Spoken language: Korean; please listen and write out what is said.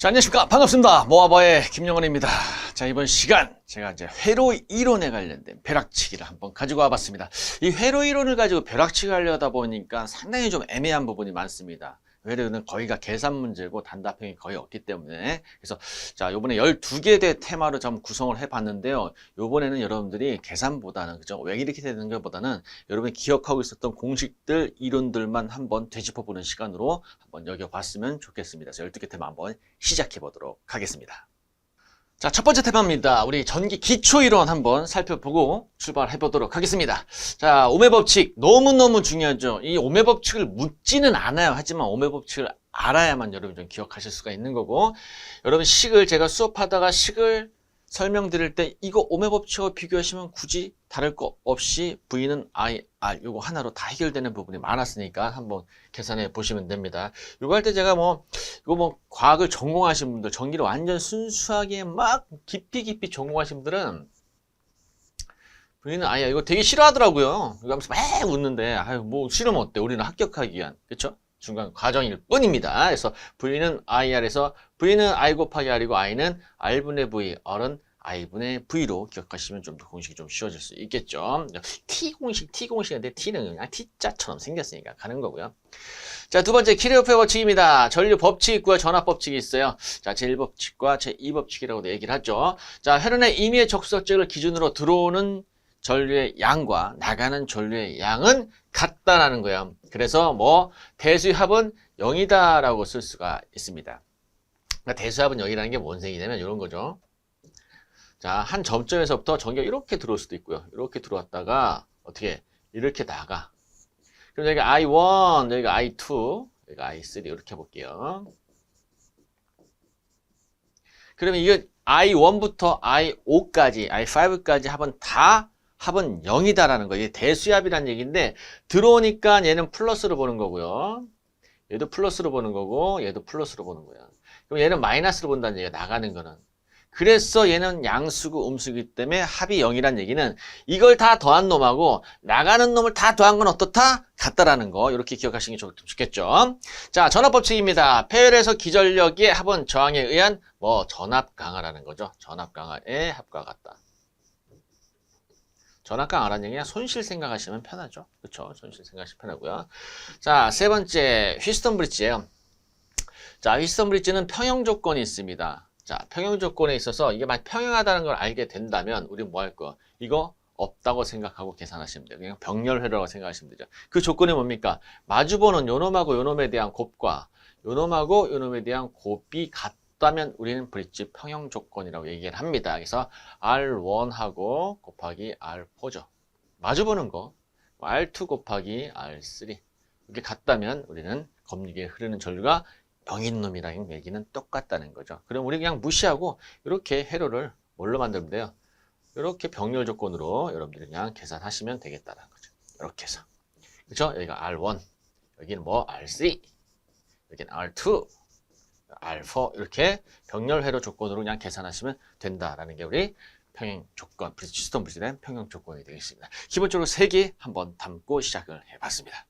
자, 안녕하십니까. 반갑습니다. 모아바의 김영원입니다. 자, 이번 시간 제가 이제 회로 이론에 관련된 벼락치기를 한번 가지고 와봤습니다. 이 회로 이론을 가지고 벼락치기 하려다 보니까 상당히 좀 애매한 부분이 많습니다. 회로는 거의가 계산 문제고 단답형이 거의 없기 때문에. 그래서 자 요번에 12개 대 테마로 좀 구성을 해봤는데요. 요번에는 여러분들이 계산보다는 그죠? 왜 이렇게 되는 것보다는 여러분이 기억하고 있었던 공식들 이론들만 한번 되짚어보는 시간으로 한번 여겨봤으면 좋겠습니다. 그래서 12개 테마 한번 시작해 보도록 하겠습니다 자, 첫 번째 테마입니다. 우리 전기 기초 이론 한번 살펴보고 출발해 보도록 하겠습니다. 자, 오매 법칙 너무너무 중요하죠. 이 오매 법칙을 묻지는 않아요. 하지만 오매 법칙을 알아야만 여러분 좀 기억하실 수가 있는 거고 여러분 식을 제가 수업하다가 식을 설명드릴 때 이거 오매 법칙과 비교하시면 굳이 다를 거 없이 V는 I, R 요거 하나로 다 해결되는 부분이 많았으니까 한번 계산해 보시면 됩니다. 요거 할 때 제가 뭐 이거 뭐 과학을 전공하신 분들 전기를 완전 순수하게 막 깊이 깊이 전공하신 분들은 V는 아야 이거 되게 싫어하더라고요. 이거 하면서 막 웃는데 아유 뭐 싫으면 어때? 우리는 합격하기 위한 그렇죠? 중간 과정일 뿐입니다. 그래서 V는 IR에서 V는 I 곱하기 R이고 I는 R분의 V, R은 I분의 V로 기억하시면 좀 더 공식이 좀 쉬워질 수 있겠죠. T 공식, T 공식인데 T는 그냥 T자처럼 생겼으니까 가는 거고요. 자, 두 번째 키르호페 법칙입니다. 전류 법칙 있고요. 전압 법칙이 있어요. 자, 제1법칙과 제2법칙이라고도 얘기를 하죠. 자, 혈흔의 임의의 적석적을 기준으로 들어오는 전류의 양과 나가는 전류의 양은 같다라는 거예요. 그래서 뭐 대수의 합은 0이다라고 쓸 수가 있습니다. 그러니까 대수의 합은 0이라는 게뭔 생이냐면 이런 거죠. 자, 한 점점에서부터 전기가 이렇게 들어올 수도 있고요. 이렇게 들어왔다가 어떻게 이렇게 나가. 그럼 여기 I1, 여기가 I2, 여기가 I3 이렇게 해볼게요. 그러면 이거 I1부터 I5까지, I5까지 합은 다 합은 0이다라는 거예요. 이게 대수합이라는 얘기인데 들어오니까 얘는 플러스로 보는 거고요. 얘도 플러스로 보는 거고 얘도 플러스로 보는 거예요. 그럼 얘는 마이너스로 본다는 얘기가 나가는 거는. 그래서 얘는 양수고 음수기 때문에 합이 0이란 얘기는 이걸 다 더한 놈하고 나가는 놈을 다 더한 건 어떻다? 같다라는 거 이렇게 기억하시는 게 좋- 좋겠죠. 자 전압법칙입니다. 폐열에서 기전력의 합은 저항에 의한 뭐 전압 강화라는 거죠. 전압 강화의 합과 같다. 전압 강화라는 얘기는 손실 생각하시면 편하죠. 그렇죠? 손실 생각하시면 편하고요. 자 세 번째 휘스턴 브릿지예요. 자 휘스턴 브릿지는 평형 조건이 있습니다. 자, 평형 조건에 있어서 이게 막 평형하다는 걸 알게 된다면 우리 뭐 할 거? 이거 없다고 생각하고 계산하시면 돼요. 그냥 병렬회로라고 생각하시면 되죠. 그 조건이 뭡니까? 마주보는 요놈하고 요놈에 대한 곱과 요놈하고 요놈에 대한 곱이 같 다면 우리는 브릿지 평형 조건이라고 얘기를 합니다. 그래서 R1하고 곱하기 R4죠. 마주보는 거 R2 곱하기 R3 이렇게 같다면 우리는 검리기에 흐르는 전류가 영인 놈이라는 얘기는 똑같다는 거죠. 그럼 우리 그냥 무시하고 이렇게 회로를 뭘로 만들면 돼요? 이렇게 병렬 조건으로 여러분들이 그냥 계산하시면 되겠다는 거죠. 이렇게 해서. 그렇죠? 여기가 R1, 여기는 뭐 R3, 여기는 R2, R4 이렇게 병렬 회로 조건으로 그냥 계산하시면 된다라는 게 우리 평행 조건, 시스템 브리지된 평행 조건이 되겠습니다. 기본적으로 세 개 한번 담고 시작을 해봤습니다.